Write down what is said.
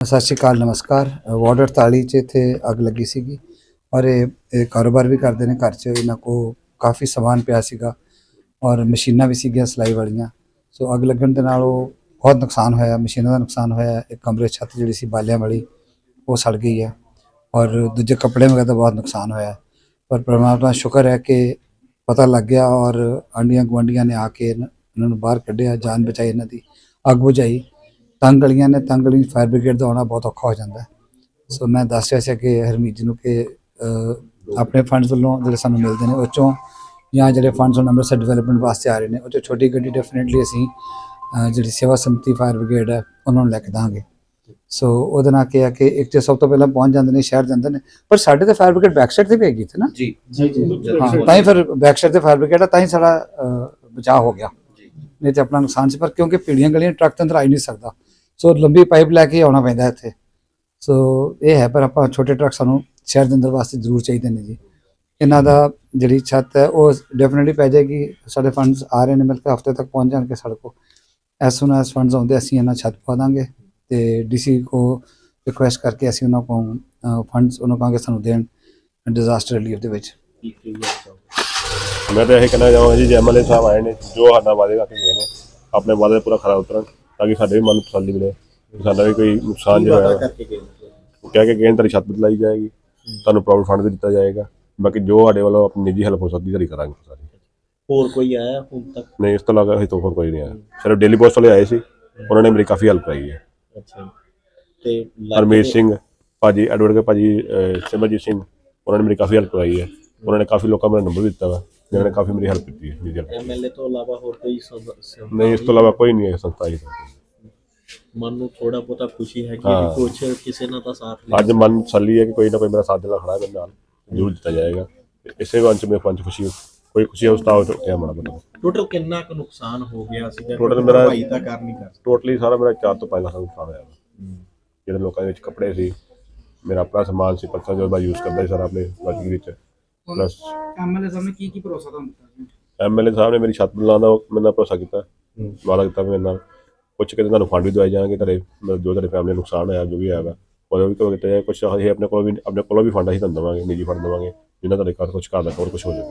ਸਤਿ ਸ਼੍ਰੀ ਅਕਾਲ, ਨਮਸਕਾਰ। ਵਾਰਡ 48 ਚ ਇੱਥੇ ਅੱਗ ਲੱਗੀ ਸੀਗੀ। ਔਰ ਇਹ ਇਹ ਕਾਰੋਬਾਰ ਵੀ ਕਰਦੇ ਨੇ ਘਰ ਚ, ਇਹਨਾਂ ਕੋ ਕਾਫੀ ਸਮਾਨ ਪਿਆ ਸੀਗਾ ਔਰ ਮਸ਼ੀਨਾਂ ਵੀ ਸੀਗੀਆਂ ਸਿਲਾਈ ਵਾਲੀਆਂ। ਸੋ ਅੱਗ ਲੱਗਣ ਦੇ ਨਾਲ ਉਹ ਬਹੁਤ ਨੁਕਸਾਨ ਹੋਇਆ, ਮਸ਼ੀਨਾਂ ਦਾ ਨੁਕਸਾਨ ਹੋਇਆ। ਇੱਕ ਕਮਰੇ ਛੱਤ ਜਿਹੜੀ ਸੀ, ਬਾਲਿਆਂ ਵਾਲੀ, ਉਹ ਸੜ ਗਈ ਹੈ ਔਰ ਦੂਜੇ ਕੱਪੜੇ ਵਗੈਰਾ ਦਾ ਬਹੁਤ ਨੁਕਸਾਨ ਹੋਇਆ। ਪਰ ਪਰਮਾਤਮਾ ਸ਼ੁਕਰ ਹੈ ਕਿ ਪਤਾ ਲੱਗ ਗਿਆ ਔਰ ਆਂਡੀਆਂ ਗੁਆਂਢੀਆਂ ਨੇ ਆ ਕੇ ਇਹਨਾਂ ਇਹਨਾਂ ਨੂੰ ਬਾਹਰ ਕੱਢਿਆ, ਜਾਨ ਬਚਾਈ ਇਹਨਾਂ ਦੀ, ਅੱਗ ਬੁਝਾਈ। ਤੰਗ ਗਲੀਆਂ ਨੇ ਤੰਗ ਗਲੀ ਫਾਇਰ ਬ੍ਰਿਗੇਡ ਦਾ ਆਉਣਾ ਬਹੁਤ ਔਖਾ ਹੋ ਜਾਂਦਾ। ਸੋ ਮੈਂ ਦੱਸ ਰਿਹਾ ਸੀ ਕਿ ਹਰਮੀਤ ਜੀ ਨੂੰ ਕਿ ਆਪਣੇ ਫੰਡਸ ਵੱਲੋਂ ਜਿਹੜੇ ਸਾਨੂੰ ਮਿਲਦੇ ਨੇ ਉਹ 'ਚੋਂ ਜਾਂ ਜਿਹੜੇ ਫੰਡਸ ਹੁਣ ਅੰਮ੍ਰਿਤਸਰ ਡਿਵੈਲਪਮੈਂਟ ਵਾਸਤੇ ਆ ਰਹੇ ਨੇ ਉਹ 'ਚੋਂ ਛੋਟੀ ਗੱਡੀ ਡੈਫੀਨਿਟਲੀ ਅਸੀਂ ਜਿਹੜੀ ਸੇਵਾ ਸੰਮਤੀ ਫਾਇਰ ਬ੍ਰਿਗੇਡ ਹੈ ਉਹਨਾਂ ਨੂੰ ਲੈ ਕੇ ਦਾਂਗੇ। ਸੋ ਉਹਦੇ ਨਾਲ ਕੀ ਹੈ ਕਿ ਇੱਕ ਤੇ ਸਭ ਤੋਂ ਪਹਿਲਾਂ ਪਹੁੰਚ ਜਾਂਦੇ ਨੇ ਸ਼ਹਿਰ ਜਾਂਦੇ ਨੇ ਪਰ ਸਾਡੇ ਤੇ ਫਾਇਰ ਬ੍ਰਿਗੇਡ ਬੈਕ ਸਾਈਡ ਤੇ ਵੀ ਹੈਗੀ ਇੱਥੇ ਨਾ? ਜੀ ਜੀ ਜੀ ਹਾਂ ਤਾਂ ਹੀ ਫਿਰ ਬੈਕ ਸਾਈਡ ਤੇ ਫਾਇਰ ਬ੍ਰਿਗੇਡ ਹੈ ਤਾਂ ਹੀ ਸਾਡਾ ਬਚਾਅ ਹੋ ਗਿਆ। ਨਹੀਂ ਤੇ ਆਪਣਾ ਨੁਕਸਾਨ ਸੀ ਪਰ ਕਿਉਂਕਿ ਪੀੜੀਆਂ ਗਲੀਆਂ ਟਰੱਕ ਦੇ ਅੰਦਰ ਆ ਹੀ ਨਹੀਂ ਸਕਦਾ। ਸੋ ਲੰਬੀ ਪਾਈਪ ਲੈ ਕੇ ਆਉਣਾ ਪੈਂਦਾ ਇੱਥੇ। ਸੋ ਇਹ ਹੈ, ਪਰ ਆਪਾਂ ਛੋਟੇ ਟਰੱਕ ਸਾਨੂੰ ਸ਼ਹਿਰ ਦੇ ਅੰਦਰ ਵਾਸਤੇ ਜ਼ਰੂਰ ਚਾਹੀਦੇ ਨੇ ਜੀ। ਇਹਨਾਂ ਦਾ ਜਿਹੜੀ ਛੱਤ ਹੈ, ਉਹ ਡੈਫੀਨਿਟਲੀ ਪੈ ਜਾਏਗੀ। ਸਾਡੇ ਫੰਡਸ ਆ ਰਹੇ ਨੇ ਮਿਲ ਕੇ ਹਫ਼ਤੇ ਤੱਕ ਪਹੁੰਚ ਜਾਣਗੇ ਸਾਡੇ ਕੋਲ। ਐਸ ਸੂਨ ਐਸ ਫੰਡਸ ਆਉਂਦੇ, ਅਸੀਂ ਇਹਨਾਂ ਛੱਤ ਪਾ ਦਾਂਗੇ ਤੇ ਡੀਸੀ ਕੋ ਰਿਕੁਐਸਟ ਕਰਕੇ ਅਸੀਂ ਉਹਨਾਂ ਕੋਲ ਫੰਡਸ ਉਹਨਾਂ ਕਹਾਂਗੇ ਸਾਨੂੰ ਦੇਣ ਡਿਜ਼ਾਸਟਰ ਰਿਲੀਫ ਦੇ ਵਿੱਚ। ਮੈਂ ਤਾਂ ਇਹ ਕਹਿਣਾ ਚਾਹਾਂਗਾ ਜੀ, ਜੇ ਸਾਹਿਬ ਆਏ ਨੇ, ਜੋ ਸਾਡਾ ਵਾਅਦੇ ਕਰਕੇ ਗਏ ਨੇ, ਆਪਣੇ ਵਾਅਦੇ ਪੂਰਾ ਖਰਾ ਉਤਰਨ। ਤਾਂ ਕਿ ਸਾਡੇ ਵੀ ਮਨ ਨੂੰ ਤਸੱਲੀ ਮਿਲੇ ਸਾਡਾ ਵੀ ਕੋਈ ਨੁਕਸਾਨ ਜਿਹੜਾ ਹੋਇਆ ਉਹ ਕਹਿ ਕੇ ਗਏ ਤੁਹਾਡੀ ਛੱਤ ਬਦਲਾਈ ਜਾਏਗੀ ਤੁਹਾਨੂੰ ਪ੍ਰੋਵਿਡ ਫੰਡ ਵੀ ਦਿੱਤਾ ਜਾਏਗਾ। ਬਾਕੀ ਜੋ ਸਾਡੇ ਵੱਲੋਂ ਆਪਣੀ ਨਿੱਜੀ ਹੈਲਪ ਹੋ ਸਕਦੀ ਸਾਡੀ ਕਰਾਂਗੇ ਸਾਰੀ। ਹੋਰ ਕੋਈ ਆਇਆ ਹੁਣ ਤੱਕ? ਨਹੀਂ ਇਸ ਤੋਂ ਇਲਾਵਾ ਹਜੇ ਤੋਂ ਹੋਰ ਕੋਈ ਨਹੀਂ ਆਇਆ। ਸਿਰਫ ਡੇਲੀ ਪੋਸਟ ਵਾਲੇ ਆਏ ਸੀ ਉਹਨਾਂ ਨੇ ਮੇਰੀ ਕਾਫੀ ਹੈਲਪ ਕਰਾਈ ਹੈ। ਅੱਛਾ। ਤੇ ਲਾਗੇ ਹਰਮੇਸ਼ ਸਿੰਘ ਭਾਜੀ ਐਡਵੋਕੇਟ ਭਾਜੀ ਸਿਮਰਜੀਤ ਸਿੰਘ ਉਹਨਾਂ ਨੇ ਮੇਰੀ ਕਾਫੀ ਹੈਲਪ ਕਰਾਈ ਹੈ। ਉਹਨਾਂ ਨੇ ਕਾਫੀ ਲੋਕਾਂ ਮੇਰਾ ਨੰਬਰ ਦਿੱਤਾ ਵਾ। ਜਿਨ੍ਹਾਂ ਨੇ ਕਾਫੀ ਮੇਰੀ ਹੈਲਪ ਕੀਤੀ ਹੈ। ਐਮਐਲਏ ਤੋਂ ਇਲਾਵਾ ਹੋਰ ਕੋਈ ਸਭ- ਨਹੀਂ ਇਸ ਤੋਂ ਇਲਾਵਾ ਕੋਈ ਨਹੀਂ ਹੈ ਸੰਸਥਾ ਜੀ। ਮਨ ਨੂੰ ਥੋੜਾ ਬਹੁਤਾ ਖੁਸ਼ੀ ਹੈ ਕਿ ਹਾਂ। ਕੁਝ ਕਿਸੇ ਨਾਲ ਤਾਂ ਸਾਥ ਲਿਆ। ਅੱਜ ਮਨ ਤਸੱਲੀ ਹੈ ਕਿ ਕੋਈ ਨਾ ਕੋਈ ਮੇਰਾ ਸਾਥ ਦੇਣਾ ਖੜਾ ਹੈ ਮੇਰੇ ਨਾਲ ਜ਼ਰੂਰ ਦਿੱਤਾ ਜਾਏਗਾ। ਇਸੇ ਵੰਚ ਮੇ ਪੰਜ ਖੁਸ਼ੀ ਕੋਈ ਖੁਸ਼ੀ ਉਸ ਤਾਂ ਉੱਠਿਆ ਮਾੜਾ ਮੋਟਾ। ਟੋਟਲ ਕਿੰਨਾ ਕੁ ਨੁਕਸਾਨ ਹੋ ਗਿਆ ਸੀਗਾ? Total ਮੇਰਾ- ਭਾਈ ਤਾਂ ਕਰ ਨਹੀਂ ਕਰ ਟੋਟਲੀ ਸਾਰਾ ਮੇਰਾ 4 ਤੋਂ 5 ਲੱਖ ਦਾ ਨੁਕਸਾਨ ਹੋਇਆ। ਵਾ। ਜਿਹੜੇ ਲੋਕਾਂ ਦੇ ਵਿੱਚ ਕੱਪੜੇ ਸੀ ਮੇਰਾ ਆਪਣਾ ਸਮਾਨ ਸੀ ਪਰਸਨ ਜੋ ਮੈਂ ਯੂਜ਼ ਕਰਦਾ ਸੀ ਸਾਰਾ ਆਪਣੇ ਵਰਕਿੰਗ ਵਿੱਚ ਪਲੱਸ ਐਮਐਲਏ ਸਾਹਿਬ ਨੇ ਕੀ ਕੀ ਭਰੋਸਾ ਤੁਹਾਨੂੰ ਦਿੱਤਾ ਐਮਐਲਏ ਸਾਹਿਬ ਨੇ ਮੇਰੀ ਛੱਤ ਬਣਾਉਣ ਦਾ ਮੇਰੇ ਨਾਲ ਭਰੋਸਾ ਕੀਤਾ। ਵਾਅਦਾ ਕੀਤਾ ਮੇਰੇ ਨਾਲ। ਕੁਝ ਕਹਿੰਦੇ ਤੁਹਾਨੂੰ ਫੰਡ ਵੀ ਦਵਾਈ ਜਾਣਗੇ ਤੁਹਾਡੇ ਮਤਲਬ ਜੋ ਤੁਹਾਡੇ ਫੈਮਿਲੀ ਨੂੰ ਨੁਕਸਾਨ ਹੋਇਆ ਜੋ ਵੀ ਹੋਇਆ ਉਹਦਾ ਵੀ ਕਹੋ ਕੀਤਾ ਕੁਝ ਅਸੀਂ ਆਪਣੇ ਕੋਲ ਵੀ ਆਪਣੇ ਕੋਲੋਂ ਵੀ ਫੰਡ ਅਸੀਂ ਤੁਹਾਨੂੰ ਦੇਵਾਂਗੇ ਨਿੱਜੀ ਫੰਡ ਦੇਵਾਂਗੇ। ਜਿਨ੍ਹਾਂ ਤੁਹਾਡੇ ਘਰ ਕੁਝ ਘਰ ਦਾ ਹੋਰ ਕੁਝ ਹੋ ਜਾਵੇ।